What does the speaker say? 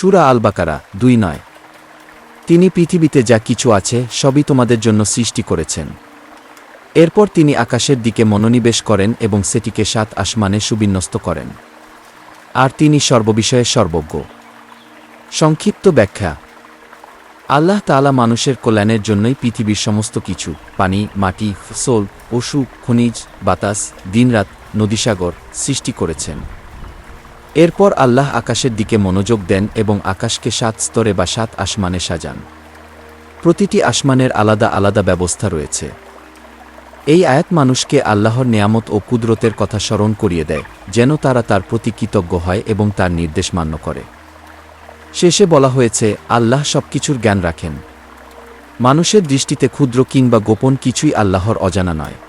সুরা আল বাকারা দুই নয়। তিনি পৃথিবীতে যা কিছু আছে, সবই তোমাদের জন্য সৃষ্টি করেছেন। এরপর তিনি আকাশের দিকে মনোনিবেশ করেন এবং সেটিকে সাত আসমানে সুবিন্যস্ত করেন। আর তিনি সর্ববিষয়ে সর্বজ্ঞ। সংক্ষিপ্ত ব্যাখ্যা। আল্লাহ তাআলা মানুষের কল্যাণের জন্যই পৃথিবীর সমস্ত কিছু, পানি, মাটি, ফসল, পশু, খনিজ, বাতাস, দিনরাত, নদীসাগর, সৃষ্টি করেছেন। এরপর আল্লাহ আকাশের দিকে মনোযোগ দেন এবং আকাশকে সাত স্তরে বা সাত আসমানে সাজান। প্রতিটি আসমানের আলাদা আলাদা ব্যবস্থা রয়েছে। এই আয়াত মানুষকে আল্লাহর নেয়ামত ও কুদরতের কথা স্মরণ করিয়ে দেয়, যেন তারা তার প্রতি কৃতজ্ঞ হয় এবং তার নির্দেশ মান্য করে। শেষে বলা হয়েছে, আল্লাহ সবকিছুর জ্ঞান রাখেন। মানুষের দৃষ্টিতে ক্ষুদ্র কিংবা গোপন কিছুই আল্লাহর অজানা নয়।